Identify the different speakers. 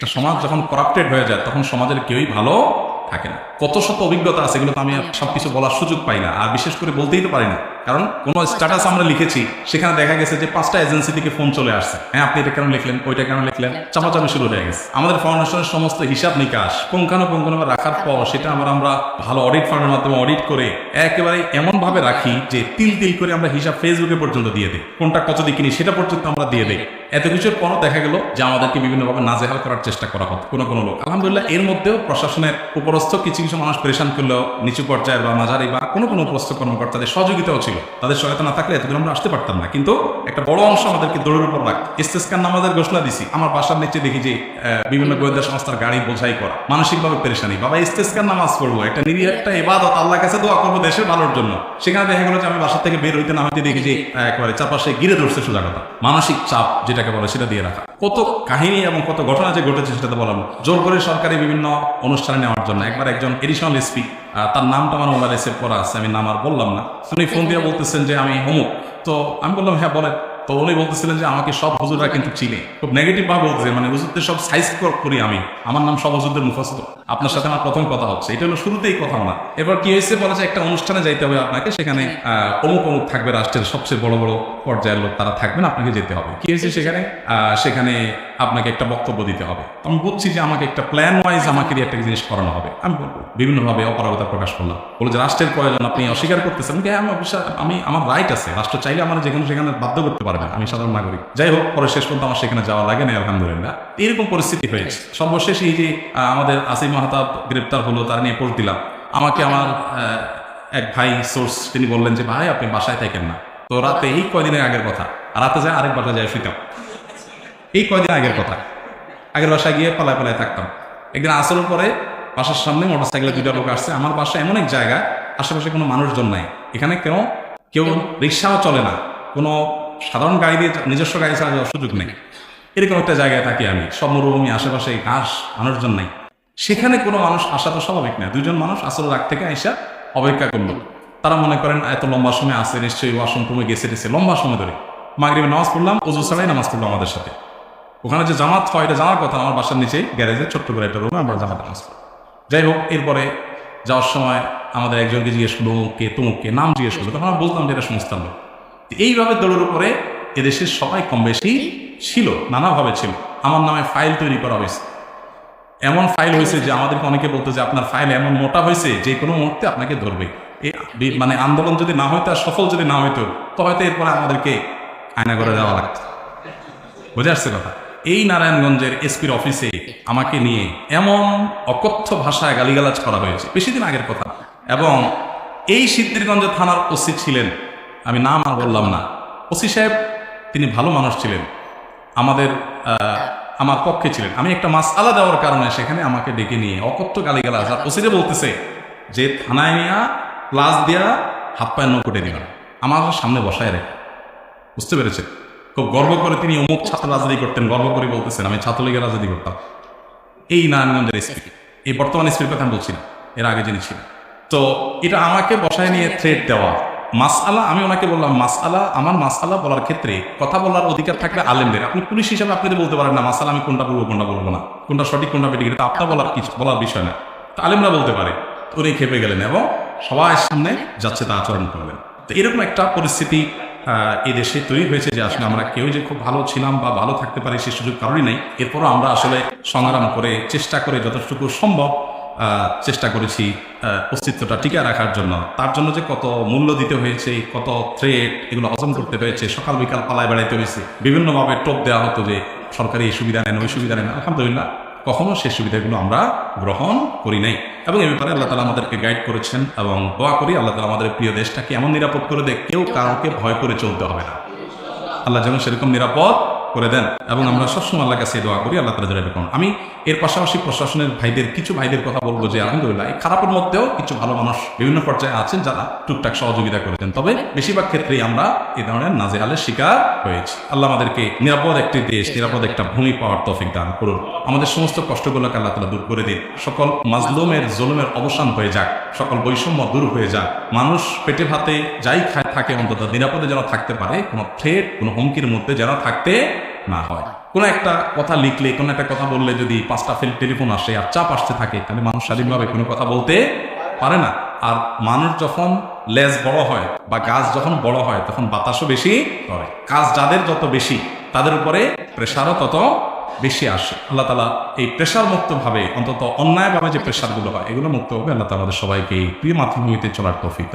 Speaker 1: একটা সমাজ যখন করাপ্টেড হয়ে যায়, তখন সমাজের কেউই ভালো থাকে না। কত শত অভিজ্ঞতা আছে, এগুলো তো আমি সবকিছু বলার সুযোগ পাই না। আর বিশেষ করে বলতেই তো পারি না। কারণ কোনো স্ট্যাটাস আমরা লিখেছি সেখানে দেখা গেছে যে পাঁচটা এজেন্সি থেকে ফোন চলে আসছে। হ্যাঁ আপনি এটা কেন লিখলেন ওইটা কেন লিখলেন? চাপাচাপি শুরু হয়ে গেছে। আমাদের ফাউন্ডেশনের সমস্ত হিসাব নিকাশ পুঙ্খানুপুঙ্খানুভাবে রাখার পর সেটা আমরা আমরা ভালো অডিট ফার্মের মাধ্যমে অডিট করে একেবারে এমন ভাবে রাখি যে তিল তিল করে আমরা হিসাব ফেসবুকে পর্যন্ত দিয়ে দিই। কোনটা কত দিয়ে কিনি সেটা পর্যন্ত আমরা দিয়ে দিই। এত কিছুর পরও দেখা গেল যে আমাদেরকে বিভিন্নভাবে নাজেহাল করার চেষ্টা করা হতো কোনো কোনো লোক। আলহামদুলিল্লাহ এর মধ্যেও প্রশাসনের উপরস্থ কিছু কিছু মানুষ পরেশান করলেও নিচু পর্যায়ের বা মাঝারি বা কোনো কোনো উপরস্থ কর্মকর্তাদের সহযোগিতাও ছিল। তাদের সহায়তা না থাকলে এতদিন আমরা আসতে পারতাম না। কিন্তু একটা বড় অংশ আমাদেরকে দৌড়ের উপর রাখ ইস্তেস্কার নামাজের ঘোষণা দিছি। আমার বাসার নিচে দেখি যে বিভিন্ন গোয়েন্দা সংস্থার গাড়ি বোঝাই করা। মানসিকভাবে পেরেশানি। বাবা ইস্তেস্কার নামাজ পড়ব। একটা নিরীহ, একটা ইবাদত, আল্লাহর কাছে দোয়া করব দেশের ভালোর জন্য। সেখানে দেখা গেলো যে, আমি বাসা থেকে বের হইতে না হইতে দেখি যে একেবারে চারপাশে গিরে ধরছে সোজা কথা। মানসিক চাপ যেটাকে বলে, সেটা দিয়ে রাখা। কত কাহিনী এবং কত ঘটনা যে ঘটেছে সেটা তো বললাম জোর করে সরকারি বিভিন্ন অনুষ্ঠানে নেওয়ার জন্য। একবার একজন এডিশনাল এসপি তার নামটা আমার মোবাইলে সেভ করা আছে, আমি নাম আর বললাম না। উনি ফোন দিয়ে বলতেছেন যে আমি অমুক। তো আমি বললাম হ্যাঁ বলেন। তো উনি বলতেছিলেন যে আমাকে সব হুজুররা কিন্তু চিনে। খুব নেগেটিভ ভাবে বলতেছে মানে হুজুরদের সব সাইজ করি আমি। আমার নাম সব হজুরদের মুখস্থ। আপনার সাথে আমার প্রথম কথা হচ্ছে। এটা হলো শুরুতেই কথা না এবার কি হয়েছে বলা যায়, একটা অনুষ্ঠানে যাইতে হবে আপনাকে। সেখানে অমুক অমুক থাকবে, রাষ্ট্রের সবচেয়ে বড় বড় পর্যায়ের লোক তারা থাকবেন, আপনাকে যেতে হবে। কি হয়েছে সেখানে? সেখানে আপনাকে একটা বক্তব্য দিতে হবে। তো আমি বুঝছি যে আমাকে একটা প্ল্যান ওয়াইজ আমাকে দিয়ে একটা জিনিস করানো হবে। আমি বলব বিভিন্নভাবে অপারগতা প্রকাশ করলাম। বলে যে রাষ্ট্রের প্রয়োজন আপনি অস্বীকার করতেছেন। আমি, হ্যাঁ, আমি আমার রাইট আছে। রাষ্ট্র চাইলে আমার যেখানে সেখানে বাধ্য করতে পারবে। আমি সাধারণ নাগরিক। যাই হোক পরে শেষ পর্যন্ত আমার সেখানে যাওয়া লাগে না আলহামদুলিল্লাহ। এরকম পরিস্থিতি হয়েছে। সর্বশেষ এই যে আমাদের আসিম মাহতাব গ্রেপ্তার হলো তার নিয়ে পোস্ট দিলাম। আমাকে আমার এক ভাই সোর্স তিনি বললেন যে ভাই আপনি বাসায় থাকেন না। তো রাতে এই কয়দিনের আগের কথা। রাতে যায় আরেক বাসায় যায় শুইতাম। এই কয়দিন আগের কথা। আগের বাসায় গিয়ে পালায় পালায় থাকতাম। একদিন আসলের পরে বাসার সামনে মোটর সাইকেলে দুইটা লোক আসছে। আমার বাসা এমন এক জায়গা, আশেপাশে কোনো মানুষজন নাই। এখানে কেউ কেউ রিক্সাও চলে না। কোনো সাধারণ গাড়ি দিয়ে নিজস্ব গাড়ি চালানোর সুযোগ নেই। এরকম একটা জায়গায় থাকি আমি। সব মরুভূমি আশেপাশে ঘাস, মানুষজন নাই। সেখানে কোনো মানুষ আসা তো স্বাভাবিক না। দুজন মানুষ আসলে রাগ থেকে আইসা অপেক্ষা করল। তারা মনে করেন, এত লম্বা সময় আসে নিশ্চয়ই ওয়াশরুম রুমে গেছে টেছে লম্বা সময় ধরে। মাগরিবে নামাজ পড়লাম ওজু ছাড়াই নামাজ পড়ল আমাদের সাথে। ওখানে যে জামাত হয় এটা জানার কথা আমার বাসার নিচে গ্যারেজে ছোট্ট করে একটা রুমে, আমরা জামাত নামাজ পড়ি। যাই হোক, এরপরে যাওয়ার সময় আমাদের একজনকে জিজ্ঞেস করল কে তুমুককে নাম জিজ্ঞেস করল? তখন আমরা বলতাম যে এটা সংস্থান এইভাবে দৌড়ের উপরে এদেশের সবাই কম বেশি ছিল, নানাভাবে ছিল। আমার নামে ফাইল তৈরি করা হয়েছে। এমন ফাইল হয়েছে যে আমাদেরকে অনেকে বলতো যে আপনার ফাইল এমন মোটা হয়েছে যে কোনো মুহূর্তে আপনাকে ধরবে। মানে আন্দোলন যদি না হইতো আর সফল যদি না হইতো, তো হয়তো এরপরে আমাদেরকে আয়না করে দেওয়া লাগতো। বুঝে আসছে কথা? এই নারায়ণগঞ্জের এসপির অফিসে আমাকে নিয়ে এমন অকথ্য ভাষায় গালিগালাজ করা হয়েছে। বেশি দিন আগের কথা। এবং এই সিদ্ধিরগঞ্জ থানার ওসি ছিলেন। আমি নাম আর বললাম না। ওসি সাহেব, তিনি ভালো মানুষ ছিলেন। আমাদের আমার পক্ষে ছিলেন। আমি একটা মাস আলা দেওয়ার কারণে সেখানে আমাকে ডেকে নিয়ে অকথ্য গালিগালাজ। আর ওসিরে বলতেছে যে, থানায় নিয়ে, ক্লাস দেওয়া হাত পায়ের নকুটে দিলাম আমার সামনে বসায় রেখে। বুঝতে পেরেছেন? খুব গর্ব করে তিনি অমুক ছাত্র রাজনীতি করতেন, গর্ব করে বলতেছেন, আমি ছাত্রলীগের রাজনীতি করতাম। এই নারায়ণগঞ্জের এসপি এই বর্তমান এসপির কথা আমি বলছি না, এর আগে যিনি ছিলেন। তো এটা আমাকে বসায় নিয়ে থ্রেড দেওয়া। মাসআলা, আমি ওনাকে বললাম, মাসআলা, আমার মাসআলা বলার ক্ষেত্রে কথা বলার অধিকার থাকলে আলেমদের। আপনি পুলিশ হিসাবে আপনি বলতে পারেন না মাসালা আমি কোনটা বলব কোনটা বলব না। কোনটা সঠিক, কোনটা বেঠিক, এটা আপনার বলার কিছু বলার বিষয় না। তো আলেমরা বলতে পারে। উনি খেপে গেলেন এবং সবার সামনে যাচ্ছে তা আচরণ করলেন। তো এরকম একটা পরিস্থিতি আহ, এই দেশে তৈরি হয়েছে যে আসলে আমরা কেউ যে খুব ভালো ছিলাম বা ভালো থাকতে পারি সে সুযোগ কারোরই নেই। এরপরও আমরা আসলে সংগ্রাম করে চেষ্টা করে যতটুকু সম্ভব চেষ্টা করেছি অস্তিত্বটা টিকে রাখার জন্য। তার জন্য যে কত মূল্য দিতে হয়েছে কত থ্রেট এগুলো হজম করতে হয়েছে সকাল বিকাল পালায় বেড়াইতে হয়েছে। বিভিন্নভাবে টোপ দেওয়া হতো যে সরকারি এই সুবিধা নেন ওই সুবিধা নেন আলহামদুলিল্লাহ। কখনো সেই সুবিধাগুলো আমরা গ্রহণ করি নাই। এবং এ ব্যাপারে আল্লাহ তালা আমাদেরকে গাইড করেছেন এবং দোয়া করি, আল্লাহ তালা আমাদের প্রিয় দেশটাকে এমন নিরাপদ করে দেয় কেউ কাউকে ভয় করে চলতে হবে না। আল্লাহ যেন সেরকম নিরাপদ করে দেন এবং আমরা সবসময় আল্লাহ কাছে দোয়া করি আল্লাহ তালা যেন এরকম আমি এর পাশাপাশি প্রশাসনের ভাইদের কিছু ভাইদের কথা বলব যে আলহামদুলিল্লাহ এই খারাপের মধ্যেও কিছু ভালো মানুষ বিভিন্ন পর্যায়ে আছেন যারা টুকটাক সহযোগিতা করেছেন। তবে বেশিরভাগ ক্ষেত্রেই আমরা এ ধরনের নাজেহালের শিকার হয়েছি। আল্লাহ আমাদেরকে নিরাপদ একটি দেশ নিরাপদ একটা ভূমি পাওয়ার তৌফিক দান করুন। আমাদের সমস্ত কষ্টগুলোকে আল্লাহ তালা দূর করে দিন। সকল মাজলুমের জুলুমের অবসান হয়ে যাক সকল বৈষম্য দূর হয়ে যাক। মানুষ পেটে ভাতে যাই খায় থাকে অন্তত নিরাপদে যেন থাকতে পারে কোনো থ্রেট কোনো হুমকির মধ্যে যেন থাকতে না হয়। কোনো একটা কথা লিখলে, কোনো একটা কথা বললে যদি পাঁচটা ফেল টেলিফোন আসে আর চাপ আসতে থাকে, তাহলে মানুষ স্বাধীনভাবে কোনো কথা বলতে পারে না। আর মানুষ যখন লেজ বড় হয় বা গাছ যখন বড় হয়, তখন বাতাসও বেশি করে কাজ যাদের যত বেশি, তাদের উপরে প্রেশারও তত বেশি আসে। আল্লাহ তালা এই প্রেশার মুক্তভাবে অন্তত অন্যায়ভাবে যে প্রেশারগুলো হয়, এগুলো মুক্তভাবে আল্লাহ তালা সবাইকে এই প্রিয় মাতৃভূমিতে চলার তৌফিক